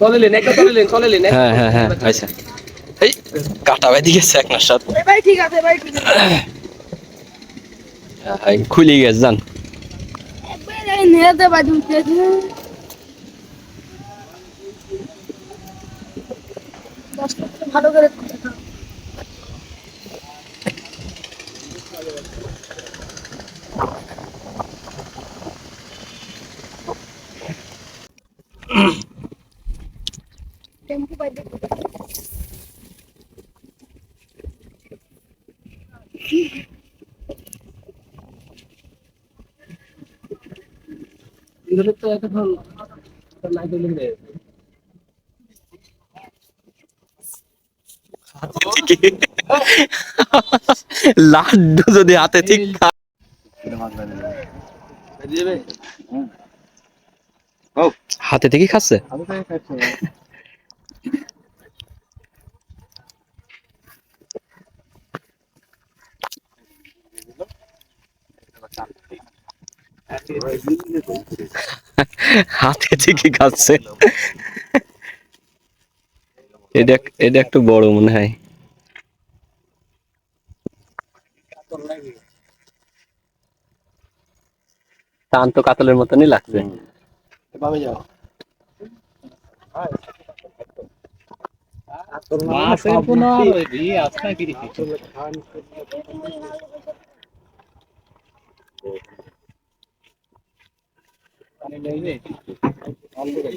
চলে লেন একটা চলে লেন চলে লেন হ্যাঁ হ্যাঁ হ্যাঁ আচ্ছা। এই কাটা বাই দিয়েছে এক নার সাথে ভাই ঠিক আছে ভাই ঠিক আছে। এই, খুলে গেছে জান। ভালো করে এগুলো তো এখন নাই লাড্ডু যদি হাতে ঠিক খা- দিবে হাতে থেকে খাচ্ছে আমি তো খাচ্ছি হাতে থেকে খাচ্ছে। এটা এটা একটু বড় মনে হয়। টান তো কাতলের মতনই লাগছে। পাবে যাও। মাছের কোনো আর ওই দিয়ে কি দেখি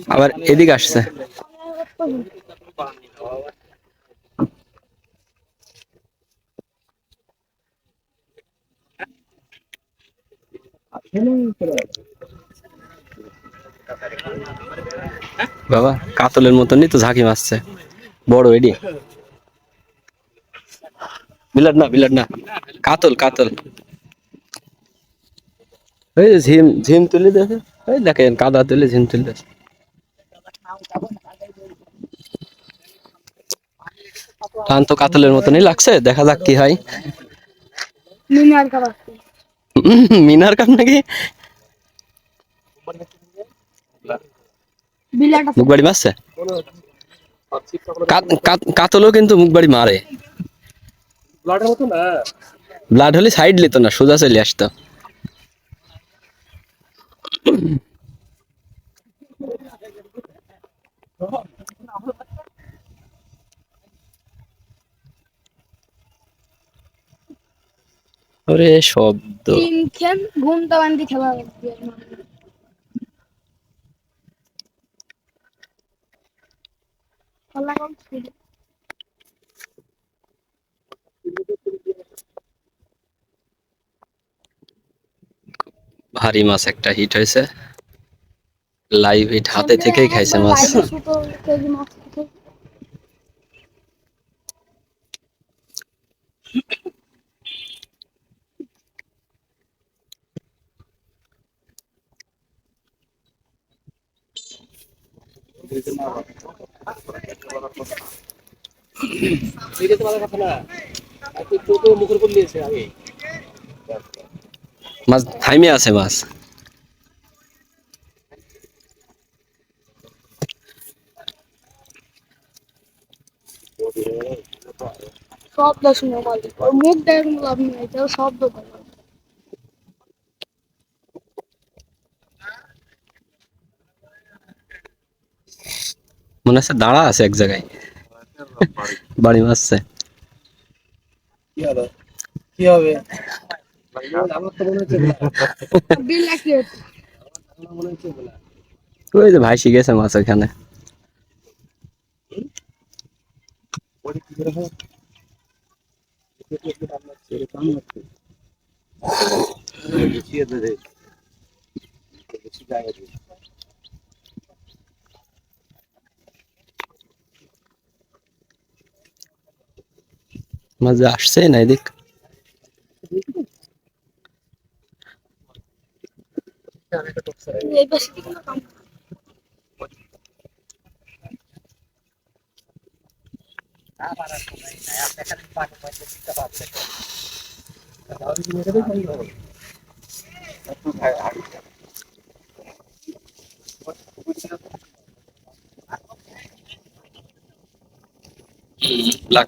আবার এদিকে আসছে। বাবা, কাতলের মতনই তো ঝাঁকি মারছে। বড় এডি। বিলাট না বিলাট না। কাতল কাতল। ঝিম ঝিম তুলে দেখে। এই দেখেন কাদা তুলে টান তো কাতলের মতনই লাগছে দেখা যাক কি হয়। মিনার কাপ নাকি? বিলাট আছে। মুখ বাড়ি মারছে? কাত- কাত- কাতলও কিন্তু মুখ বাড়ি মারে ব্লাড হলে সাইড লিত না সোজা চলে আসতো। ওরে শব্দ। ঘুমটা বান্ধি খেলা খেলা ভারী মাছ একটা হিট হয়েছে। লাইভ হিট হাতে থেকেই খাইছে মাছ। কথা না মুখের উপর নিয়েছে আগে। মাছ থাইমে আছে মাছ। শব্দ শুনে মালিক। ওর মুখ দেখে লাভ নেই তাও শব্দ করে মনে হচ্ছে দাঁড়া আছে এক জায়গায়। বাড়ি মারছে। কি হবে? কি হবে? ওই যে ভাই শিখেছে মাছ ওখানে যে আসছে না এদিক।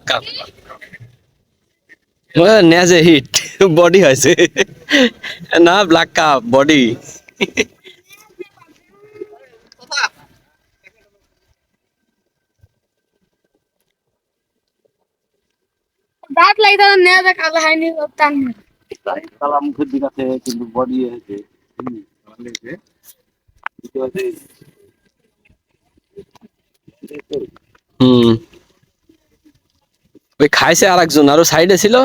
কাম নেজে হিট বডি হয়েছে না ব্ল্যাক কাপ বডি। দাঁত লাগে তাহলে নেওয়া যায় কালো হয়নি টান কালা মুখের দিক আছে কিন্তু বডি হয়েছে হুম, ওই খাইছে আর একজন আরও সাইডে ছিল।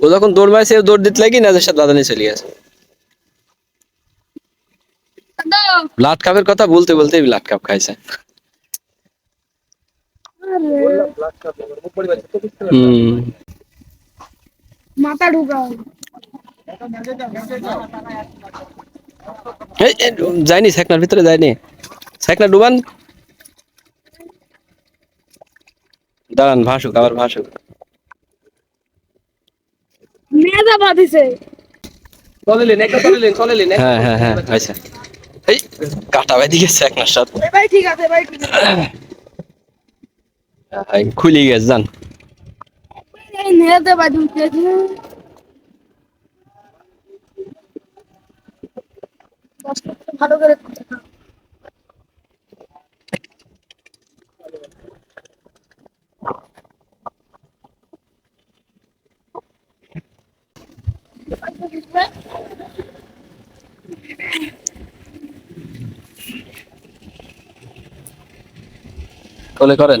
ও যখন দৌড় মারছে দৌড় দিতে লাগি নেজের সাথে বাদানি চলে গেছে। ব্লাড কাপের কথা বলতে বলতে ব্লাড কাপ খাইছে। মাথা ঢুকাও এই, এই, যায়নি সেকনার ভিতরে যায়নি। সেকনা ডুবান। দাঁড়ান ভাসুক আবার ভাসুক। মেজা বাঁধিছে চলে একটা চলে নিন, চলে নিন, একটা হ্যাঁ হ্যাঁ হ্যাঁ আচ্ছা। এই কাটা বাই দিকে সেকনার সাথে। এবার ঠিক আছে এবার ঠিক আছে। খুলি গেছে বাঁধিছে ভালো করে কোলে করেন।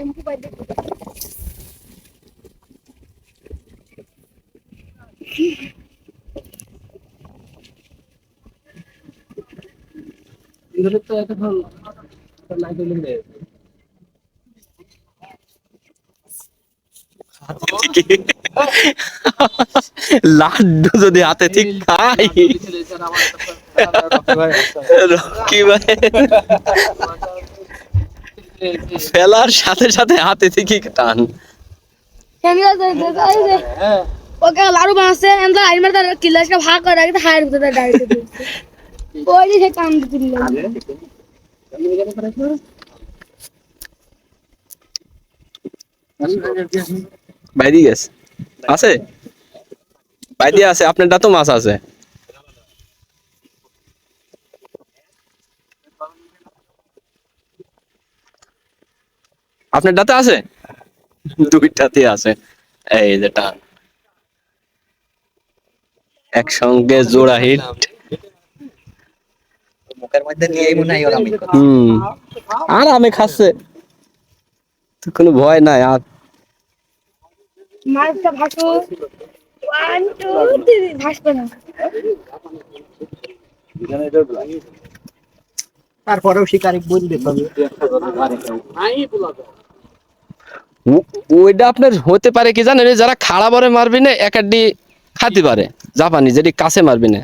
টেম্পু বাইতে এগুলো তো এখন নাই তো লাড্ডু যদি হাতে ঠিক খাই। রকি ভাই। ফেলার সাথে সাথে হাতে থেকে টান। কেমন আছে দেখাই দে ওকে লাড়ু বানাচ্ছে এন্ডা আইমার তার কিলাসটা ভাগ করে রাখতে হায়ের ভিতরে ডাইরেক্ট দিচ্ছে। ওই যে সে কাম দিছিল বাইদি গেছে। আছে? বাইদি আছে আপনারটা তো মাছ আছে। আপনারটাতে আছে? দুইটাতে আছে। এই যে টান একসঙ্গে জোড়া হিট। মুখের মধ্যে নিয়েই মনে হয় আমি হুম। আর আমি খাচ্ছে। তো কোনো ভয় নাই আর মাছটা ভাসো। ওয়ান টু থ্রি ভাসবে না। তারপরেও শিকারি বলবে তবে ওইটা আপনার হতে পারে কি জানেন? যারা খাড়া বরে মারবি না এক আড্ডি খাতে পারে। জাপানি যেটি কাছে মারবি না।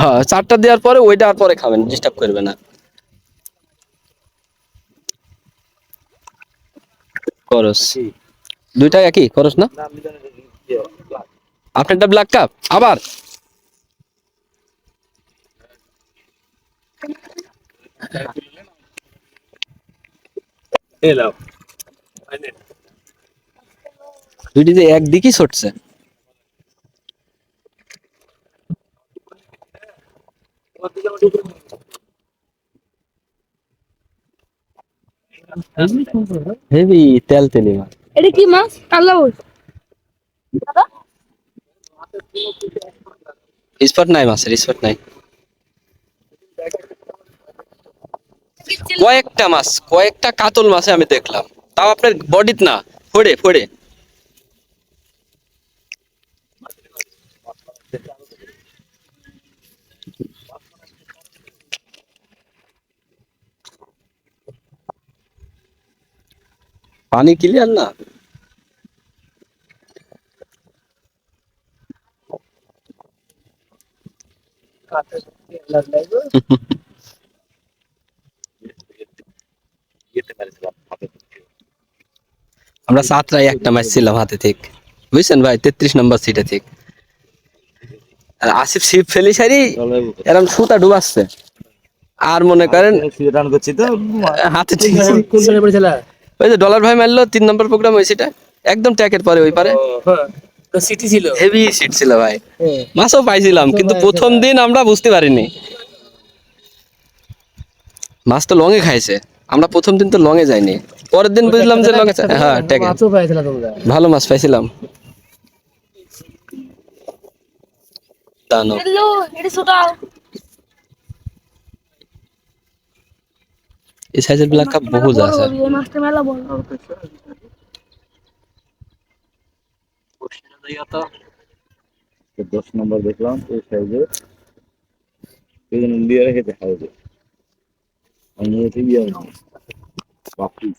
হ্যাঁ চারটা দেওয়ার পরে ওইটা আর পরে খাবেন ডিস্টার্ব করবে না। করস দুইটা একই? করস না? আপনারটা ব্ল্যাক কাপ আবার? এলাম দুইটি যে একদিকই ছটছে। হেভি তেল তেলি মাছ। এটা কি মাছ? বল স্পট নাই মাছের স্পট নাই। কয়েকটা মাছ কয়েকটা কাতল মাছে আমি দেখলাম। তাও আপনার বডিত না। ফোড়ে ফোড়ে। পানি ক্লিয়ার না পারেছিলাম হাতে আমরা সাতটায় একটা ম্যাচ ছিলাম হাতে থেকে বুঝছেন ভাই? তেত্রিশ নম্বর সিটে থেকে আর আসিফ শিব ফেলি সারি এরকম সুতা ডুবাচ্ছে আর মনে করেন, হাতে ওই যে ডলার ভাই মারলো, তিন নম্বর প্রোগ্রাম এটা একদম ট্যাকের পরে ওই পারে। সিটি ছিল হেভি সিট ছিল ভাই। মাছও পাইছিলাম, কিন্তু প্রথম দিন আমরা বুঝতে পারিনি। মাছ তো লঙে খাইছে। আমরা প্রথম দিন তো লঙে যাইনি। পরের দিন বুঝলাম যে লঙে হ্যাঁ ট্যাকে মাছও পাইছিল তোমরা। ভালো মাছ পাইছিলাম। দানো হ্যালো এটা ছোট এই সাইজের ব্ল্যাক কাপ বহু আছে। এই মাছটা মেলা বড়। দশ নম্বর দেখলাম এই সাইজে এই ইন্ডিয়া রেখে দেখা અહીંયા થી બી આવી બાપુ